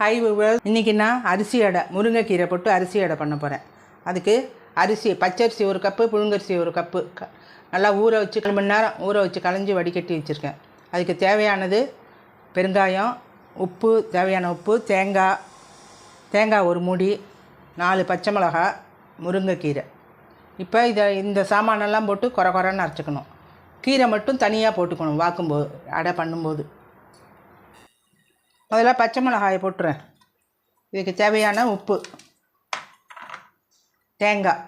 High viewers இன்றைக்கி நான் அரிசி அடை முருங்கைக்கீரை போட்டு அரிசி அடை பண்ண போகிறேன் அதுக்கு அரிசி பச்சரிசி ஒரு கப்பு புழுங்கரிசி ஒரு கப்பு. க நல்லா ஊற வச்சு ரெண்டு மணி நேரம் ஊற வச்சு களைஞ்சி வடிகட்டி வச்சுருக்கேன். அதுக்கு தேவையானது பெருங்காயம் உப்பு தேவையான உப்பு தேங்காய் தேங்காய் ஒரு மூடி நாலு பச்சை மிளகாய் முருங்கைக்கீரை. இப்போ இதை இந்த சாமானெல்லாம் போட்டு குறை குறைன்னு அரைச்சிக்கணும். கீரை மட்டும் தனியாக போட்டுக்கணும் வாக்கும்போது அடை பண்ணும்போது. முதல்ல பச்சை மிளகாயை போட்டுறேன். இதுக்கு தேவையான உப்பு. தேங்காய்.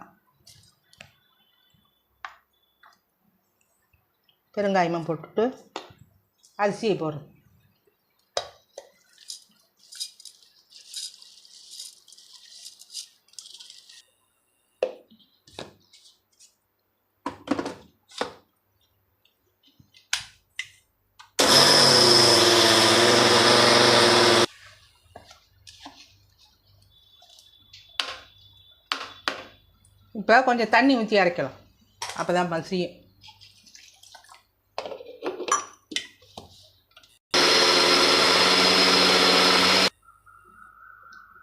பெருங்காயமும் போட்டுட்டு அரிசியை போடுறேன். இப்போ கொஞ்சம் தண்ணி ஊற்றி அரைக்கலாம். அப்போ தான் பசியும்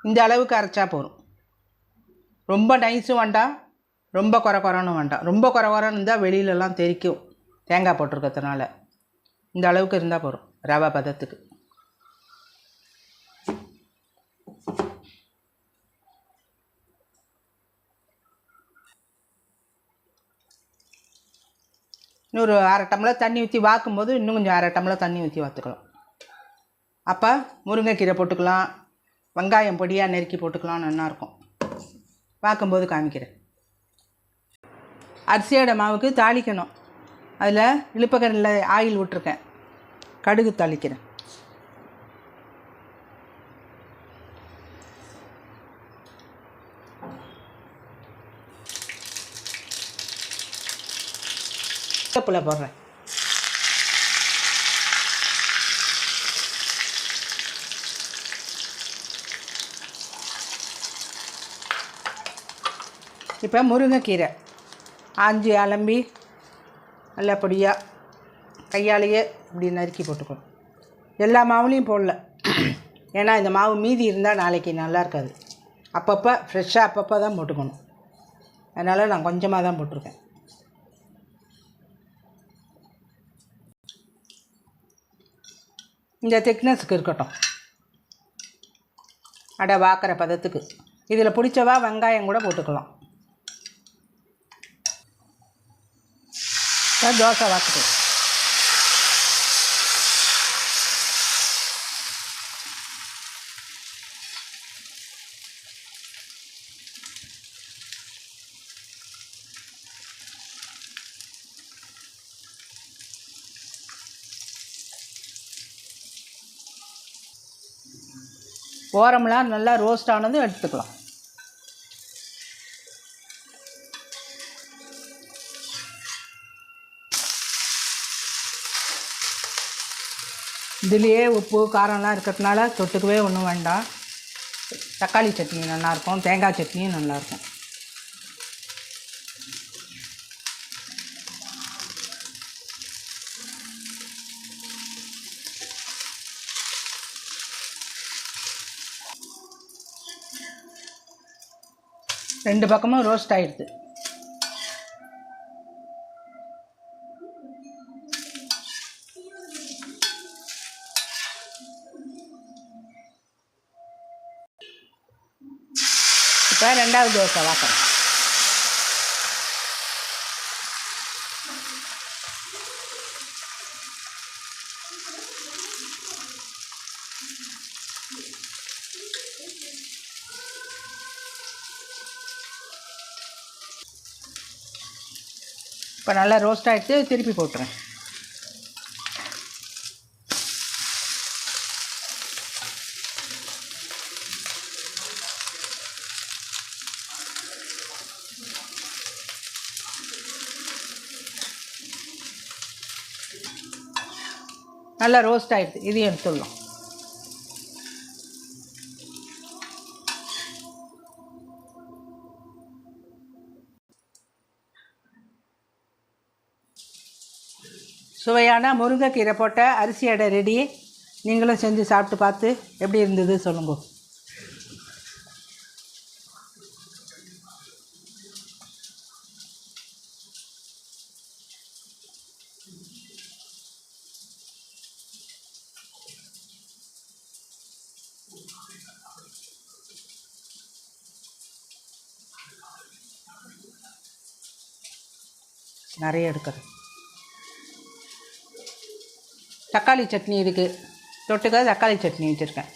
இந்த அளவுக்கு அரைச்சா போதும். ரொம்ப நைஸும் வேண்டாம். ரொம்ப குறை குறைன்னு வேண்டாம். ரொம்ப குறை குறைன்னு இருந்தால் வெளியிலலாம் தெறிக்கும் தேங்காய் போட்டிருக்கிறதுனால. இந்த அளவுக்கு இருந்தால் போதும். ரவை பதத்துக்கு. இன்னொரு அரை டம்ளர் தண்ணி ஊற்றி வாக்கும்போது இன்னும் கொஞ்சம் அரை டம்ளர் தண்ணி ஊற்றி வாத்துக்கலாம். அப்போ முருங்கைக்கீரை போட்டுக்கலாம். வெங்காயம் பொடியாக நெருக்கி போட்டுக்கலாம். நல்லாயிருக்கும் வாக்கும்போது காமிக்கிறேன். அரிசியோட மாவுக்கு தாளிக்கணும். அதில் இழுப்பக்கரில் ஆயில் விட்ருக்கேன் கடுகு தாளிக்கிறேன். கப்பில் போடுறேன். இப்போ முருங்கைக்கீரை. ஆஞ்சி அலம்பி நல்லபடியாக கையாலேயே இப்படி நறுக்கி போட்டுக்கணும். எல்லா மாவுலேயும் போடல. ஏன்னா இந்த மாவு மீதி இருந்தால் நாளைக்கு நல்லா இருக்காது. அப்பப்போ ஃப்ரெஷ்ஷாக அப்பப்போ தான் போட்டுக்கணும். அதனால் நான் கொஞ்சமாக தான் போட்டிருக்கேன். இந்த திக்னஸ்க்கு இருக்கட்டும். அடை வாக்கிற பதத்துக்கு. இதில் பிடிச்சவா வெங்காயம் கூட போட்டுக்கலாம். தோசை வாக்குது ஓரம்லாம் நல்லா ரோஸ்ட் ஆனதும் எடுத்துக்கலாம். இதுலேயே உப்பு காரம்லாம் இருக்கிறதுனால தொட்டுக்கவே ஒன்றும் வேண்டாம். தக்காளி சட்னி நல்லாயிருக்கும் தேங்காய் சட்னியும் நல்லாயிருக்கும். ரெண்டு பக்கமும் ரோஸ்ட் ஆயிடுது. இப்போ ரெண்டாவது தோசை வாக்கிறேன் இப்போ நல்லா ரோஸ்ட் ஆகிடுச்சு திருப்பி போட்டுறேன். நல்லா ரோஸ்ட் ஆகிடுது இதையும் எடுத்துடலாம். சுவையான முருங்கைக்கீரை போட்ட அரிசி அடை ரெடி நீங்களும் செஞ்சு சாப்பிட்டு பார்த்து எப்படி இருந்தது சொல்லுங்க. நிறைய எடுக்கிறேன். தக்காளி சட்னி இருக்குது தொட்டுக்க தக்காளி சட்னி வச்சுருக்கேன்.